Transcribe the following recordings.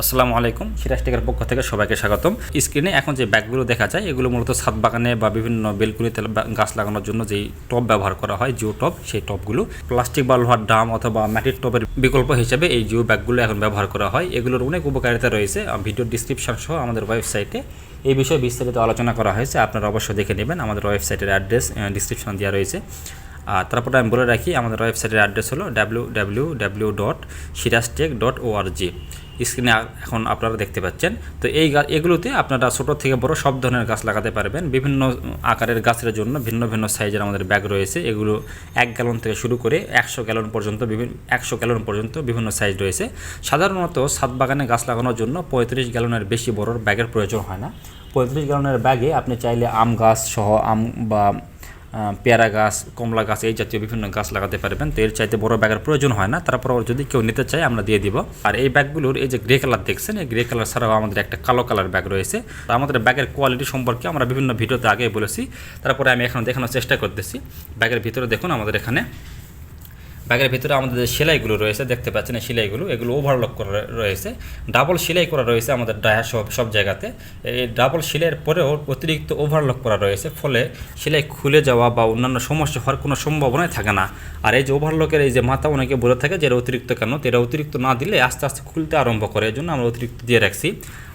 আসসালামু আলাইকুম। সিরাজ টেকের পক্ষ থেকে সবাইকে স্বাগতম। স্ক্রিনে এখন যে ব্যাগগুলো দেখা যায়, এগুলো মূলত ছাদ বাগানে বা বিভিন্ন বেলকুনিতে গাছ লাগানোর জন্য যেই টব ব্যবহার করা হয়, জিও টপ, সেই টবগুলো প্লাস্টিক বা লোহার ড্রাম অথবা মাটির টবের বিকল্প হিসেবে এই জিও ব্যাগগুলো এখন ব্যবহার করা হয়। এগুলোর অনেক উপকারিতা রয়েছে। ভিডিও ডিসক্রিপশন সহ আমাদের ওয়েবসাইটে এই বিষয়ে বিস্তারিত আলোচনা করা হয়েছে। আপনারা অবশ্যই দেখে নেবেন। আমাদের ওয়েবসাইটের অ্যাড্রেস ডিসক্রিপশন দেওয়া রয়েছে। আর তারপরে আমি বলে রাখি, আমাদের ওয়েবসাইটের অ্যাড্রেস হলো W W W dot Sirajtech dot O R G স্ক্রিনে এখন আপনারা দেখতে পাচ্ছেন। তো এই এগুলোতে আপনারা ছোটো থেকে বড় সব ধরনের গাছ লাগাতে পারবেন। বিভিন্ন আকারের গাছের জন্য ভিন্ন ভিন্ন সাইজের আমাদের ব্যাগ রয়েছে। এগুলো এক গ্যালন থেকে শুরু করে একশো গ্যালন পর্যন্ত বিভিন্ন একশো গ্যালন পর্যন্ত বিভিন্ন সাইজ রয়েছে। সাধারণত ছাদ বাগানে গাছ লাগানোর জন্য পঁয়ত্রিশ গ্যালনের বেশি বড় ব্যাগের প্রয়োজন হয় না। পঁয়ত্রিশ গ্যালনের ব্যাগে আপনি চাইলে আম গাছ সহ আম বা পেয়ারা গাছ, কমলা গাছ, এই জাতীয় বিভিন্ন গাছ লাগাতে পারবেন। তো এর চাইতে বড় ব্যাগের প্রয়োজন হয় না। তারপর যদি কেউ নিতে চায়, আমরা দিয়ে দিব। আর এই ব্যাগগুলোর, এই যে গ্রে কালার দেখছেন, এই গ্রে কালার ছাড়াও আমাদের একটা কালো কালার ব্যাগ রয়েছে। তো আমাদের ব্যাগের কোয়ালিটি সম্পর্কে আমরা বিভিন্ন ভিডিওতে আগে বলেছি। তারপরে আমি এখন দেখানোর চেষ্টা করতেছি। ব্যাগের ভিতরে দেখুন আমাদের এখানে ব্যাগের ভিতরে আমাদের যে সেলাইগুলো রয়েছে, দেখতে পাচ্ছেন এই সেলাইগুলো, এগুলো ওভারলক করা রয়েছে। ডাবল সেলাই করা রয়েছে আমাদের ডায়া সব সব জায়গাতে। এই ডাবল সেলাইয়ের পরেও অতিরিক্ত ওভারলক করা রয়েছে, ফলে সেলাই খুলে যাওয়া বা অন্যান্য সমস্যা হওয়ার কোনো সম্ভাবনাই থাকে না। আর এই যে ওভারলকের এই যে মাথা অনেকে বলে থাকে যে এটা অতিরিক্ত কেন? তো এটা অতিরিক্ত না দিলে আস্তে আস্তে খুলতে আরম্ভ করে। এই জন্য আমরা অতিরিক্ত দিয়ে রাখছি।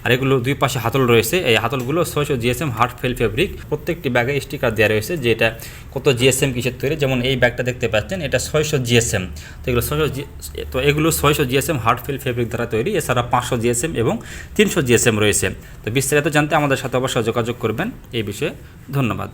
আর এগুলো দুই পাশে হাতল রয়েছে। এই হাতলগুলো ছয়শো জিএসএম হার্ড ফেল ফেব্রিক। প্রত্যেকটি ব্যাগে স্টিকার দেওয়া রয়েছে যে এটা কত জিএসএম কিসের তৈরি। যেমন এই ব্যাগটা দেখতে পাচ্ছেন, এটা ছয়শো জিএসএম। তো এগুলো ছয়শো তো এগুলো ছয়শো জিএসএম হার্ড ফেল ফেব্রিক দ্বারা তৈরি। এছাড়া পাঁচশো জিএসএম এবং তিনশো জিএসএম রয়েছে। তো বিস্তারিত জানতে আমাদের সাথে অবশ্যই যোগাযোগ করবেন। এই বিষয়ে ধন্যবাদ।